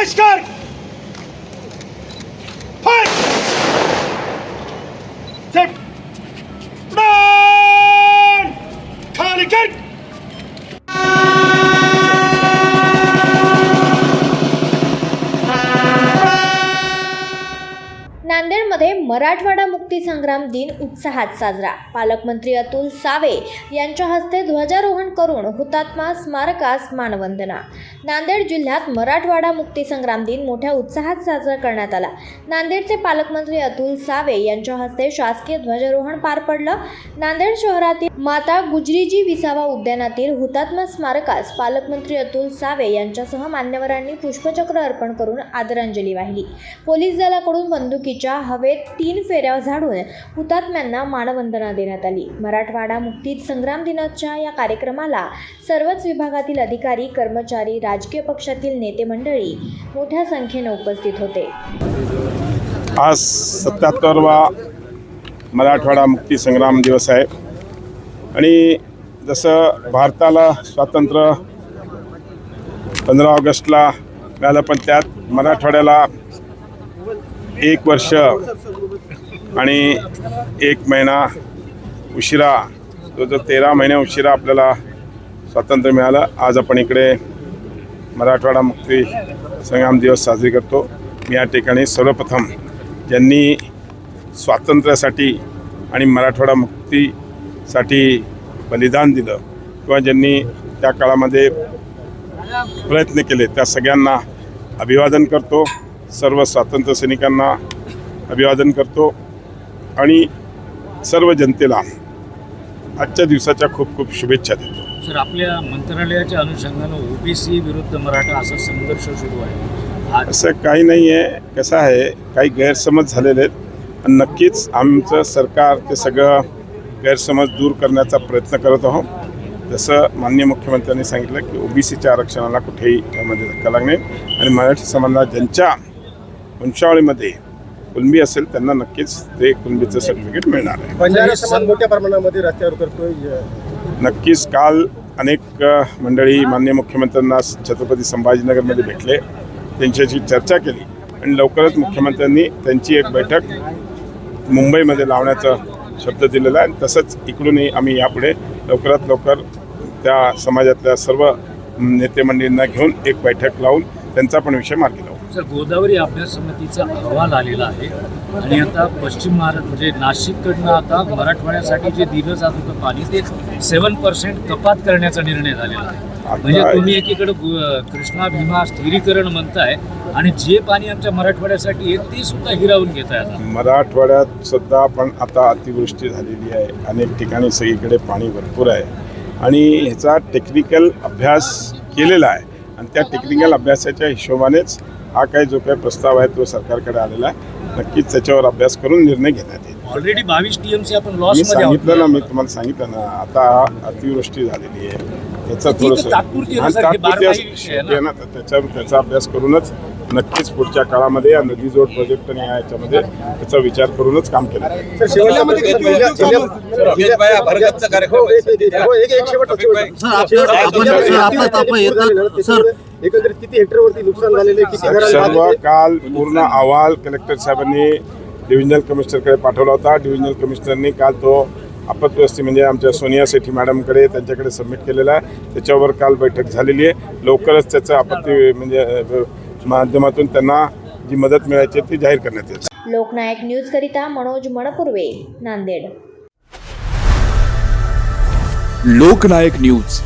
Başkan! Marathwada मुक्तीसंग्राम दिन उत्साहात साजरा. पालकमंत्री अतुल सावे यांच्या हस्ते ध्वजारोहण करून हुतात्मा स्मारकास मानवंदना. नांदेड जिल्ह्यात मराठवाडा मुक्तीसंग्राम दिन मोठ्या उत्साहात साजरा करण्यात आला. नांदेडचे पालकमंत्री अतुल सावे यांच्या हस्ते शासकीय ध्वजारोहण पार पडलं. नांदेड शहरातील माता गुजरीजी विसावा उद्यानातील हुतात्मा स्मारकास पालकमंत्री अतुल सावे यांच्यासह मान्यवरांनी पुष्पचक्र अर्पण करून आदरांजली वाहिली. पोलीस दलाकडून बंदुकीच्या हवेत तीन फेऱ्या झाडून हुतात्म्यांना मानवंदना देण्यात आली. मराठवाडा मुक्ती संग्राम दिनाच्या या कार्यक्रमाला सर्वच विभागातील अधिकारी कर्मचारी राजकीय पक्षातील नेते मंडळी मोठ्या संख्येने उपस्थित होते. आज सत्याहत्तरवा मराठवाडा मुक्ती संग्राम दिवस आहे. आणि जसं भारताला स्वातंत्र्य पंधरा ऑगस्टला मिळालं पण त्यात मराठवाड्याला एक वर्ष आणि एक महिना उशिरा जो जो तेरा महिने उशिरा आपल्याला स्वातंत्र्य मिळालं आज आपण इकडे मराठवाडा मुक्ती संग्राम दिवस साजरी करतो. मी या ठिकाणी सर्वप्रथम ज्यांनी स्वातंत्र्यासाठी आणि मराठवाडा मुक्तीसाठी बलिदान दिलं किंवा ज्यांनी त्या काळामध्ये प्रयत्न केले त्या सगळ्यांना अभिवादन करतो. सर्व स्वातंत्र्य सैनिकांना अभिवादन करतो. आणि सर्व जनतेला आजच्या दिवसाच्या खूप खूप शुभेच्छा देतो. सर आपल्या मंत्रालयाच्या अनुषंगानं ओबीसी विरुद्ध मराठा असा संघर्ष सुरू आहे. असं काही नाही आहे. कसं आहे काही गैरसमज झालेले आहेत. आणि नक्कीच आमचं सरकार ते सगळं गैरसमज दूर करण्याचा प्रयत्न करत आहोत. जसं माननीय मुख्यमंत्र्यांनी सांगितलं की ओबीसीच्या आरक्षणाला कुठेही त्यामध्ये धक्का लागणे आणि मराठी समाजाला ज्यांच्या वंशावळीमध्ये कुणबी असेल त्यांना नक्कीच ते कुणबीचं सर्टिफिकेट मिळणार आहे. बंजारा समाज मोठ्या प्रमाणामध्ये रस्त्यावर करतोय नक्कीच काल अनेक मंडळी माननीय मुख्यमंत्र्यांना छत्रपती संभाजीनगरमध्ये भेटले. त्यांच्याशी चर्चा केली. आणि लवकरच मुख्यमंत्र्यांनी त्यांची एक बैठक मुंबईमध्ये लावण्याचा शब्द दिलेला आहे. आणि तसंच इकडूनही आम्ही यापुढे लवकरात लवकर त्या समाजातल्या सर्व नेते मंडळींना घेऊन एक बैठक लावून त्यांचा पण विषय मार्गी सर गोदावरी अभ्यास समितीचा अहवाल आलेला आहे. आणि आता पश्चिम महाराष्ट्र म्हणजे नाशिककडनं आता मराठवाड्यासाठी जे दिलं जात होतं पाणी ते सेवन पर्सेंट कपात करण्याचा निर्णय झालेला आहे. म्हणजे तुम्ही एकीकडे कृष्णा भीमा स्थिरीकरण म्हणताय आणि जे पाणी आमच्या मराठवाड्यासाठी आहे ते सुद्धा हिरावून घेत आहे मराठवाड्यात सुद्धा पण आता अतिवृष्टी झालेली आहे. अनेक ठिकाणी सगळीकडे पाणी भरपूर आहे. आणि ह्याचा टेक्निकल अभ्यास केलेला आहे. आणि त्या टेक्निकल अभ्यासाच्या हिशोबानेच हा काही जो काही प्रस्ताव आहे तो सरकारकडे आलेला आहे नक्कीच त्याच्यावर अभ्यास करून निर्णय घेण्यात येईल ऑलरेडी बावीस टीएमसी आपण मी लॉस सांगितलं ना. मी तुम्हाला सांगितलं ना आता अतिवृष्टी झालेली आहे त्याचं थोडंसं तात्पुरती आहे ना सर, हे बारमाही विषय ना. त्याच्या त्याचा अभ्यास करूनच नक्कीच पुढच्या काळामध्ये या नदी जोड प्रोजेक्ट आणि या याच्यामध्ये त्याचा विचार करूनच काम केलं एकंदरीत किती हेक्टरवरती नुकसान झालेले सर्व? काल पूर्ण अहवाल कलेक्टर साहेबांनी डिव्हिजनल कमिशनरकडे पाठवला होता. डिव्हिजनल कमिशनरनी काल तो आपत्ती म्हणजे आमच्या सोनिया सेठी मॅडमकडे त्यांच्याकडे सबमिट केलेला आहे. त्याच्यावर काल बैठक झालेली आहे. लवकरच त्याचं आपत्ती म्हणजे माध्यमातून त्यांना जी मदत मिळायची ती जाहीर करण्यात येईल. लोकनायक न्यूजकरिता मनोज मणपुर्वे नांदेड. लोकनायक न्यूज.